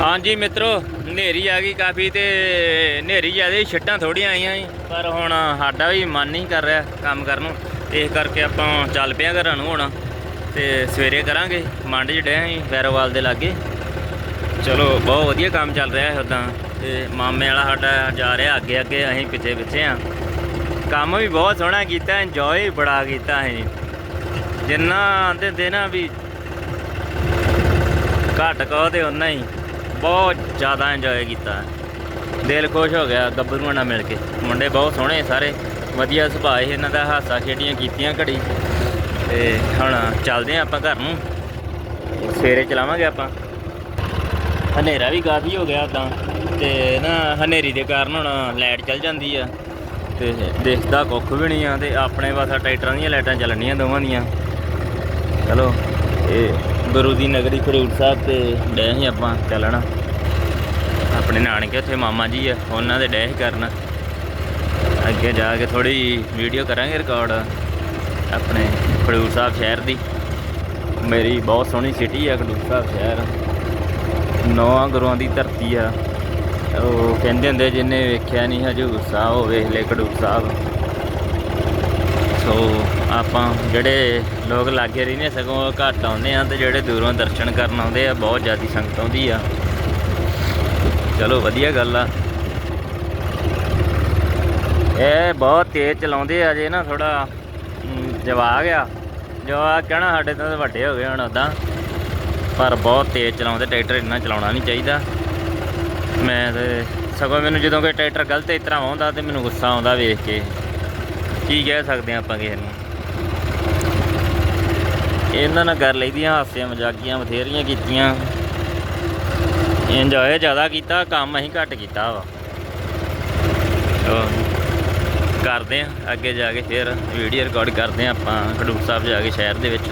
ਹਾਂਜੀ ਮਿੱਤਰੋ, ਹਨੇਰੀ ਆ ਗਈ ਕਾਫੀ ਤੇ ਹਨੇਰੀ ਜ਼ਿਆਦਾ ਛਿੱਟਾਂ ਥੋੜੀਆਂ ਆਈਆਂ ਸੀ ਪਰ ਹੁਣ ਸਾਡਾ ਵੀ ਮਨ ਨਹੀਂ ਕਰ ਰਿਹਾ ਕੰਮ ਕਰਨ ਨੂੰ। ਇਸ ਕਰਕੇ ਆਪਾਂ ਚੱਲ ਪਿਆ ਘਰਾਂ ਨੂੰ ਹੁਣ ਤੇ ਸਵੇਰੇ ਕਰਾਂਗੇ। ਮੰਡ ਚ ਡੇ ਆਂ ਵੈਰੋਵਾਲ ਦੇ ਲਾਗੇ। ਚਲੋ, ਬਹੁਤ ਵਧੀਆ ਕੰਮ ਚੱਲ ਰਿਹਾ ਹੈ ਉਦਾਂ ਤੇ ਮਾਮੇ ਵਾਲਾ ਸਾਡਾ ਜਾ ਰਿਹਾ ਅੱਗੇ ਅੱਗੇ ਅਸੀਂ ਪਿੱਛੇ ਪਿੱਛੇ ਆ ਕੰਮ ਵੀ ਬਹੁਤ ਸੋਹਣਾ ਕੀਤਾ ਇੰਜੋਏ ਬੜਾ ਕੀਤਾ ਅਸੀਂ। ਜਿੰਨਾ ਆਂਦੇ ਹੁੰਦੇ ਨਾ ਵੀ ਘੱਟ ਕਹੋ ਤੇ ਉਨਾ ਹੀ। ਬਹੁਤ ਜ਼ਿਆਦਾ ਇੰਜੋਏ ਕੀਤਾ। ਦਿਲ ਖੁਸ਼ ਹੋ ਗਿਆ ਗੱਭਰੂਆਂ ਨਾਲ ਮਿਲ ਕੇ। ਮੁੰਡੇ ਬਹੁਤ ਸੋਹਣੇ ਸਾਰੇ। ਵਧੀਆ ਸੁਭਾਅ ਇਹਨਾਂ ਦਾ, ਹਾਸਾ ਖੇਡੀਆਂ ਕੀਤੀਆਂ ਘੜੀ। ਤੇ ਹੁਣ ਚੱਲਦੇ ਆ ਆਪਾਂ ਘਰ ਨੂੰ। ਸਵੇਰੇ ਚਲਾਵਾਂਗੇ ਆਪਾਂ। ਹਨੇਰਾ ਵੀ ਕਾਫੀ ਹੋ ਗਿਆ ਉਦਾਂ ਤੇ ਨਾ ਹਨੇਰੀ ਦੇ ਕਾਰਨ ਹੁਣ ਲਾਈਟ ਚੱਲ ਜਾਂਦੀ ਆ। ਤੇ ਦੇਖਦਾ ਕੁੱਖ ਵੀ ਨਹੀਂ ਆ ਤੇ ਆਪਣੇ ਪਾਸਾ ਟਰੈਕਟਰਾਂ ਦੀਆਂ ਲਾਈਟਾਂ ਚੱਲਣੀਆਂ ਦੋਵਾਂ ਦੀਆਂ। ਚਲੋ, ਇਹ ਗੁਰੂ ਦੀ ਨਗਰੀ ਖਡੂਰ ਸਾਹਿਬ ਤੇ ਡੈ ਹੀ ਆਪਾਂ ਚੱਲਣਾ। ਆਪਣੇ ਨਾਨਕੇ ਉੱਥੇ ਮਾਮਾ ਜੀ ਆ, ਉਹਨਾਂ ਦੇ ਡੈ ਹੀ ਕਰਨਾ। ਅੱਗੇ ਜਾ ਕੇ ਥੋੜੀ ਵੀਡੀਓ ਕਰਾਂਗੇ ਰਿਕਾਰਡ ਆਪਣੇ ਖਡੂਰ ਸਾਹਿਬ ਸ਼ਹਿਰ ਦੀ। ਮੇਰੀ ਬਹੁਤ ਸੋਹਣੀ ਸਿਟੀ ਆ ਖਡੂਰ ਸਾਹਿਬ ਸ਼ਹਿਰ। ਨੌਵਾਂ ਗੁਰੂਆਂ ਦੀ ਧਰਤੀ ਆ। ਉਹ ਕਹਿੰਦੇ ਹੁੰਦੇ ਜਿਹਨੇ ਵੇਖਿਆ ਨਹੀਂ ਹਜੂਰ ਸਾਹਿਬ, ਉਹ ਵੇਖ ਲੈ ਖਡੂਰ ਸਾਹਿਬ। ਸੋ ਆਪਾਂ ਜਿਹੜੇ ਲੋਕ ਲਾਗੇ ਰਹਿੰਦੇ ਸਗੋਂ ਘੱਟ ਆਉਂਦੇ ਆ ਤੇ ਜਿਹੜੇ ਦੂਰੋਂ ਦਰਸ਼ਨ ਕਰਨ ਆਉਂਦੇ ਆ, ਬਹੁਤ ਜ਼ਿਆਦੀ ਸੰਗਤ ਆਉਂਦੀ ਆ। ਚਲੋ ਵਧੀਆ ਗੱਲ ਆ। ਇਹ ਬਹੁਤ ਤੇਜ਼ ਚਲਾਉਂਦੇ ਆ ਜੇ ਨਾ ਥੋੜਾ ਜਵਾਗ ਆ। ਜਵਾਗ ਕਹਿਣਾ ਸਾਡੇ ਤੋਂ ਵੱਡੇ ਹੋ ਗਏ ਹੁਣ ਉਦਾਂ ਪਰ ਬਹੁਤ ਤੇਜ਼ ਚਲਾਉਂਦੇ, ਟਰੈਕਟਰ ਇੰਨਾ ਚਲਾਉਣਾ ਨਹੀਂ ਚਾਹੀਦਾ। ਮੈਂ ਤੇ ਸਗੋਂ ਮੈਨੂੰ ਜਦੋਂ ਕੋਈ ਟਰੈਕਟਰ ਗਲਤ ਇਸ ਤਰ੍ਹਾਂ ਆਉਂਦਾ ਤੇ ਮੈਨੂੰ ਗੁੱਸਾ ਆਉਂਦਾ ਵੇਖ ਕੇ। ਕੀ ਕਹਿ ਸਕਦੇ ਆਪਾਂ ਕਿਸੇ ਨੂੰ। ਇਹਨਾਂ ਨਾਲ ਕਰ ਲਈਦੀਆਂ ਹਾਸਿਆਂ ਮਜ਼ਾਕੀਆਂ ਬਥੇਰੀਆਂ ਕੀਤੀਆਂ। ਇੰਜੋਏ ਜ਼ਿਆਦਾ ਕੀਤਾ, ਕੰਮ ਅਸੀਂ ਘੱਟ ਕੀਤਾ ਵਾ। ਕਰਦੇ ਆ, ਅੱਗੇ ਜਾ ਕੇ ਫਿਰ ਵੀਡੀਓ ਰਿਕਾਰਡ ਕਰਦੇ ਆ ਆਪਾਂ, ਖਡੂਰ ਸਾਹਿਬ ਜਾ ਕੇ ਸ਼ਹਿਰ ਦੇ ਵਿੱਚ।